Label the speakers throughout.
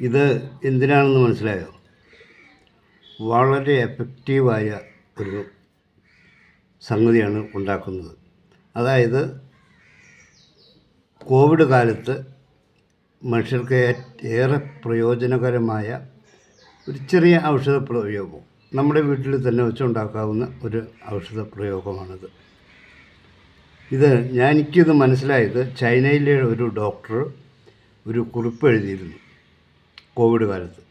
Speaker 1: ഇത് എന്തിനാണെന്ന് മനസ്സിലായോ? വളരെ എഫക്റ്റീവായ ഒരു സംഗതിയാണ് ഉണ്ടാക്കുന്നത്. അതായത് കോവിഡ് കാലത്ത് മനുഷ്യർക്ക് ഏറെ പ്രയോജനകരമായ ഒരു ചെറിയ ഔഷധ പ്രയോഗം നമ്മുടെ വീട്ടിൽ തന്നെ വെച്ചുണ്ടാക്കാവുന്ന ഒരു ഔഷധ പ്രയോഗമാണിത്. ഇത് ഞാൻ എനിക്കിത് മനസ്സിലായത് ചൈനയിലെ ഒരു ഡോക്ടർ ഒരു കുറിപ്പ് എഴുതിയിരുന്നു. കോവിഡ് കാലത്ത്.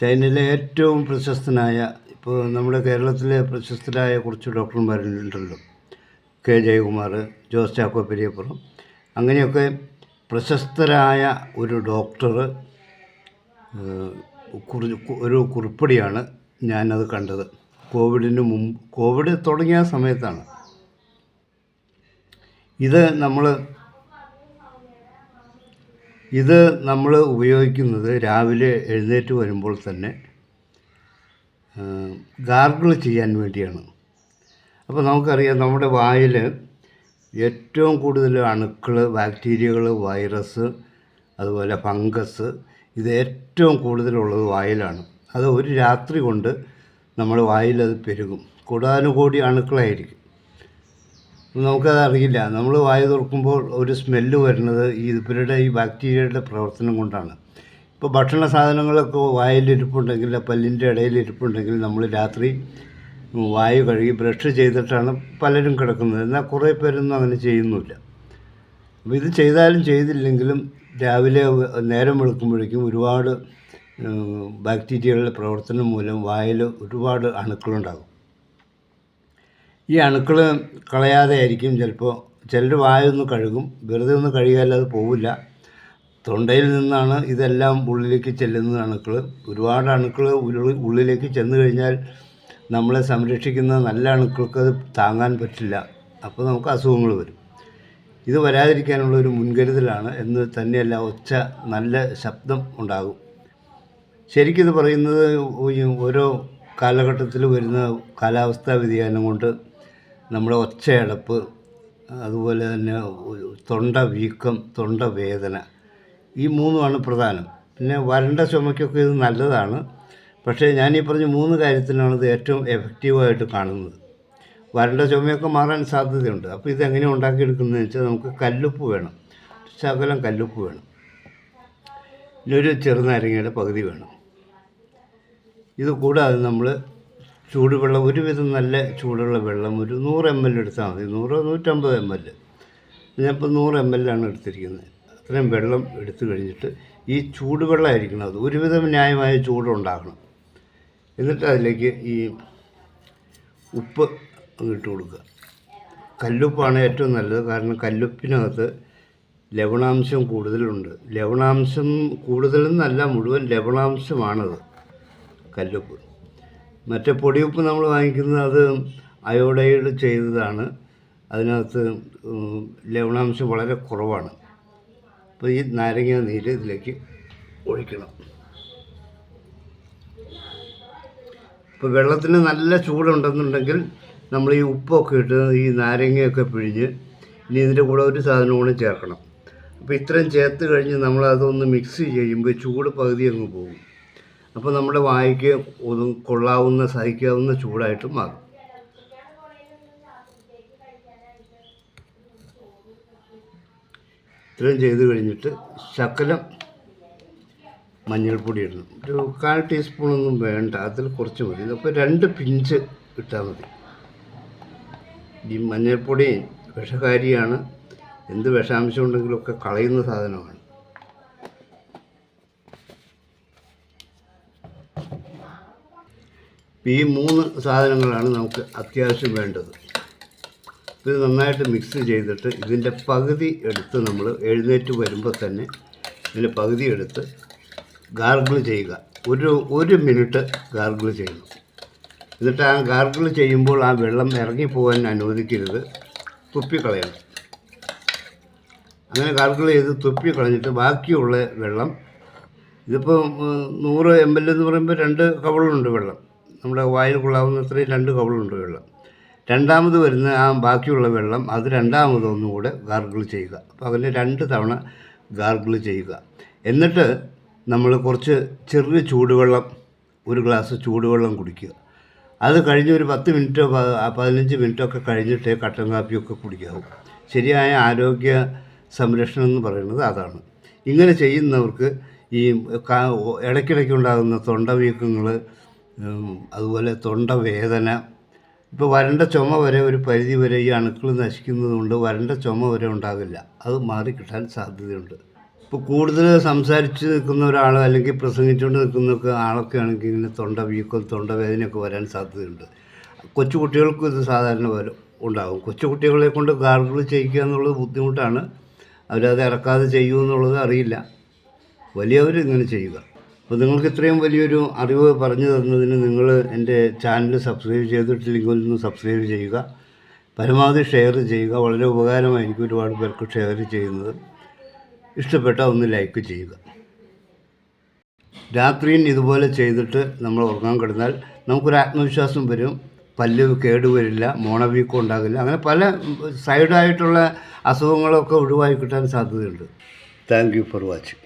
Speaker 1: ചൈനയിലെ ഏറ്റവും പ്രശസ്തനായ ഇപ്പോൾ നമ്മുടെ കേരളത്തിലെ പ്രശസ്തരായ കുറച്ച് ഡോക്ടർമാരുണ്ടല്ലോ. കെ ജയകുമാർ ജോസ് ചാക്കോ പെരിയപ്പുറം. അങ്ങനെയൊക്കെ പ്രശസ്തരായ ഒരു ഡോക്ടർ ഒരു കുറിപ്പടിയാണ് ഞാനത് കണ്ടത്. കോവിഡിന് മുമ്പ് കോവിഡ് തുടങ്ങിയ സമയത്താണ്. ഇത് നമ്മൾ ഇത് നമ്മൾ ഉപയോഗിക്കുന്നത് രാവിലെ എഴുന്നേറ്റ് വരുമ്പോൾ തന്നെ ഗാർഗിൾ ചെയ്യാൻ വേണ്ടിയാണ്. അപ്പോൾ നമുക്കറിയാം നമ്മുടെ വായിൽ ഏറ്റവും കൂടുതൽ അണുക്കൾ ബാക്ടീരിയകൾ വൈറസ് അതുപോലെ ഫംഗസ് ഇത് ഏറ്റവും കൂടുതലുള്ളത് വായിലാണ്. അത് ഒരു രാത്രി കൊണ്ട് നമ്മുടെ വായിൽ അത് പെരുകും. കൂടാനുകൂടി അണുക്കളായിരിക്കും. നമുക്കത് അറിയില്ല നമ്മൾ വായു തുറക്കുമ്പോൾ ഒരു സ്മെല്ല് വരുന്നത് ഈ ഇവരുടെ ഈ ബാക്ടീരിയയുടെ പ്രവർത്തനം കൊണ്ടാണ്. ഇപ്പോൾ ഭക്ഷണ സാധനങ്ങളൊക്കെ വായിലിരിപ്പുണ്ടെങ്കിൽ പല്ലിന്റെ ഇടയിൽ ഇരിപ്പുണ്ടെങ്കിൽ നമ്മൾ രാത്രി വായു കഴുകി ബ്രഷ് ചെയ്തിട്ടാണ് പലരും കിടക്കുന്നത്. എന്നാൽ കുറേ പേരൊന്നും അങ്ങനെ ചെയ്യുന്നില്ല അപ്പോൾ ഇത് ചെയ്താലും ചെയ്തില്ലെങ്കിലും രാവിലെ നേരം വെളുക്കുമ്പോഴേക്കും ഒരുപാട് ബാക്ടീരിയകളുടെ പ്രവർത്തനം മൂലം വായിൽ ഒരുപാട് അണുക്കളുണ്ടാകും ഈ അണുക്കൾ കളയാതെ ആയിരിക്കും ചിലപ്പോൾ ചിലർ വായൊന്ന് കഴുകും. വെറുതെ ഒന്ന് കഴുകിയാൽ അത് പോവില്ല. തൊണ്ടയിൽ നിന്നാണ് ഇതെല്ലാം ഉള്ളിലേക്ക് ചെല്ലുന്നത് അണുക്കൾ ഒരുപാട് അണുക്കൾ ഉള്ളിലേക്ക് ചെന്ന് കഴിഞ്ഞാൽ നമ്മളെ സംരക്ഷിക്കുന്ന നല്ല അണുക്കൾക്ക് അത് താങ്ങാൻ പറ്റില്ല. അപ്പോൾ നമുക്ക് അസുഖങ്ങൾ വരും. ഇത് വരാതിരിക്കാനുള്ള ഒരു മുൻകരുതലാണ് എന്ന് തന്നെയല്ല ഒച്ച നല്ല ശബ്ദം ഉണ്ടാകും. ശരിക്കിത് പറയുന്നത് ഓരോ കാലഘട്ടത്തിൽ വരുന്ന കാലാവസ്ഥാ വ്യതിയാനം കൊണ്ട് നമ്മുടെ ഒച്ചയടപ്പ് അതുപോലെ തന്നെ തൊണ്ട വീക്കം തൊണ്ട വേദന ഈ മൂന്നുമാണ് പ്രധാനം. പിന്നെ വരണ്ട ചുമയ്ക്കൊക്കെ ഇത് നല്ലതാണ്. പക്ഷേ ഞാൻ ഈ പറഞ്ഞ മൂന്ന് കാര്യത്തിലാണ് ഇത് ഏറ്റവും എഫക്റ്റീവായിട്ട് കാണുന്നത്. വരണ്ട ചുമയൊക്കെ മാറാൻ സാധ്യതയുണ്ട്. അപ്പോൾ ഇതെങ്ങനെ ഉണ്ടാക്കിയെടുക്കുന്നതെന്ന് വെച്ചാൽ നമുക്ക് കല്ലുപ്പ് വേണം. ശകലം കല്ലുപ്പ് വേണം. പിന്നെ ഒരു ചെറുനാരങ്ങയുടെ പകുതി വേണം. ഇത് കൂടാതെ നമ്മൾ ചൂടുവെള്ളം ഒരുവിധം നല്ല ചൂടുള്ള വെള്ളം ഒരു നൂറ് എം എൽ എടുത്താൽ മതി. നൂറ് നൂറ്റമ്പത് എം എൽ ഞാനിപ്പോൾ നൂറ് എം എൽ ആണ് എടുത്തിരിക്കുന്നത്. അത്രയും വെള്ളം എടുത്തു കഴിഞ്ഞിട്ട് ഈ ചൂടുവെള്ളമായിരിക്കണം അത്. ഒരുവിധം ന്യായമായ ചൂടുണ്ടാക്കണം എന്നിട്ട് അതിലേക്ക് ഈ ഉപ്പ് ഇട്ട് കൊടുക്കുക. കല്ലുപ്പാണ് ഏറ്റവും നല്ലത്. കാരണം കല്ലുപ്പിനകത്ത് ലവണാംശം കൂടുതലുണ്ട്. ലവണാംശം കൂടുതലെന്നല്ല മുഴുവൻ ലവണാംശമാണത് കല്ലുപ്പ്. മറ്റേ പൊടിയുപ്പ് നമ്മൾ വാങ്ങിക്കുന്നത് അത് അയോഡൈഡ് ചെയ്തതാണ്. അതിനകത്ത് ലവണാംശം വളരെ കുറവാണ്. അപ്പോൾ ഈ നാരങ്ങ നീര് ഇതിലേക്ക് ഒഴിക്കണം. ഇപ്പോൾ വെള്ളത്തിന് നല്ല ചൂടുണ്ടെന്നുണ്ടെങ്കിൽ നമ്മൾ ഈ ഉപ്പൊക്കെ ഇട്ട് ഈ നാരങ്ങയൊക്കെ പിഴിഞ്ഞ് ഇനി ഇതിന്റെ കൂടെ ഒരു സാധനം കൂടെ ചേർക്കണം. അപ്പോൾ ഇത്രയും ചേർത്ത് കഴിഞ്ഞ് നമ്മൾ അതൊന്ന് മിക്സ് ചെയ്യുമ്പോൾ ചൂട് പകുതി അങ്ങ് പോകും. അപ്പോൾ നമ്മുടെ വായിക്ക് ഒതും കൊള്ളാവുന്ന സഹിക്കാവുന്ന ചൂടായിട്ട് മാറും. ഇത്രയും ചെയ്ത് കഴിഞ്ഞിട്ട് ശകലം മഞ്ഞൾപ്പൊടി ഇടണം. ഒരു കാൽ ടീസ്പൂണൊന്നും വേണ്ട അതിൽ കുറച്ച് മതി. അപ്പോൾ രണ്ട് പിഞ്ച് ഇട്ടാൽ മതി. ഈ മഞ്ഞൾപ്പൊടി വിഷകാരിയാണ്. എന്ത് വിഷാംശം ഉണ്ടെങ്കിലൊക്കെ കളയുന്ന സാധനമാണ്. ഈ മൂന്ന് സാധനങ്ങളാണ് നമുക്ക് അത്യാവശ്യം വേണ്ടത്. ഇത് നന്നായിട്ട് മിക്സ് ചെയ്തിട്ട് ഇതിന്റെ പകുതി എടുത്ത് നമ്മൾ എഴുന്നേറ്റ് വരുമ്പോൾ തന്നെ ഇതിന്റെ പകുതി എടുത്ത് ഗാർഗിൾ ചെയ്യുക. ഒരു ഒരു മിനിറ്റ് ഗാർഗിൾ ചെയ്യണം. എന്നിട്ട് ആ ഗാർഗിൾ ചെയ്യുമ്പോൾ ആ വെള്ളം ഇറങ്ങിപ്പോകാൻ അനുവദിക്കരുത്. തുപ്പിക്കളയണം അങ്ങനെ ഗാർഗിൾ ചെയ്ത് തുപ്പി കളഞ്ഞിട്ട് ബാക്കിയുള്ള വെള്ളം ഇതിപ്പോൾ നൂറ് എം എൽ എന്ന് പറയുമ്പോൾ രണ്ട് കവളുണ്ട് വെള്ളം. നമ്മുടെ വായിൽ കൊള്ളാവുന്ന അത്രയും രണ്ട് കവളുണ്ട് വെള്ളം. രണ്ടാമത് വരുന്ന ആ ബാക്കിയുള്ള വെള്ളം അത് രണ്ടാമത് ഒന്നുകൂടെ ഗാർഗിൾ ചെയ്യുക. അപ്പോൾ അതിനെ രണ്ട് തവണ ഗാർഗിൾ ചെയ്യുക. എന്നിട്ട് നമ്മൾ കുറച്ച് ചെറിയ ചൂടുവെള്ളം ഒരു ഗ്ലാസ് ചൂടുവെള്ളം കുടിക്കുക. അത് കഴിഞ്ഞ് ഒരു പത്ത് മിനിറ്റോ പതിനഞ്ച് മിനിറ്റോ ഒക്കെ കഴിഞ്ഞിട്ട് കട്ടൻ കാപ്പിയൊക്കെ കുടിക്കാവൂ. ശരിയായ ആരോഗ്യ സംരക്ഷണം എന്ന് പറയുന്നത് അതാണ്. ഇങ്ങനെ ചെയ്യുന്നവർക്ക് ഈ ഇടയ്ക്കിടയ്ക്ക് ഉണ്ടാകുന്ന തൊണ്ടവീക്കങ്ങൾ അതുപോലെ തൊണ്ടവേദന ഇപ്പോൾ വരണ്ട ചുമ വരെ ഒരു പരിധി വരെ ഈ അണുക്കൾ നശിക്കുന്നതുകൊണ്ട് വരണ്ട ചുമ വരെ ഉണ്ടാകില്ല അത് മാറിക്കിട്ടാൻ സാധ്യതയുണ്ട്. ഇപ്പോൾ കൂടുതൽ സംസാരിച്ച് നിൽക്കുന്ന ഒരാൾ അല്ലെങ്കിൽ പ്രസംഗിച്ചുകൊണ്ട് നിൽക്കുന്ന ആളൊക്കെ ആണെങ്കിൽ ഇങ്ങനെ തൊണ്ട വീക്കം തൊണ്ടവേദനയൊക്കെ വരാൻ സാധ്യതയുണ്ട്. കൊച്ചുകുട്ടികൾക്കും ഇത് സാധാരണ വരും ഉണ്ടാകും. കൊച്ചുകുട്ടികളെ കൊണ്ട് ഗാർഗിൾ ചെയ്യിക്കുക എന്നുള്ളത് ബുദ്ധിമുട്ടാണ്. അവരത് ഇറക്കാതെ ചെയ്യുമെന്നുള്ളത് അറിയില്ല. വലിയവർ ഇങ്ങനെ ചെയ്യുക. അപ്പോൾ നിങ്ങൾക്ക് ഇത്രയും വലിയൊരു അറിവ് പറഞ്ഞു തന്നതിന് നിങ്ങൾ എന്റെ ചാനൽ സബ്സ്ക്രൈബ് ചെയ്തിട്ടില്ലെങ്കിൽ ഒന്ന് സബ്സ്ക്രൈബ് ചെയ്യുക. പരമാവധി ഷെയർ ചെയ്യുക. വളരെ ഉപകാരമായിരിക്കും ഒരുപാട് പേർക്ക് ഷെയർ ചെയ്യുന്നത്. ഇഷ്ടപ്പെട്ട ഒന്ന് ലൈക്ക് ചെയ്യുക. രാത്രിയും ഇതുപോലെ ചെയ്തിട്ട് നമ്മൾ ഉറങ്ങാൻ കിടന്നാൽ നമുക്കൊരു ആത്മവിശ്വാസം വരും. പല്ല് കേടുവരില്ല മോണവീക്കം ഉണ്ടാകില്ല. അങ്ങനെ പല സൈഡായിട്ടുള്ള അസുഖങ്ങളൊക്കെ ഒഴിവായി കിട്ടാൻ സാധ്യതയുണ്ട്. Thank you for watching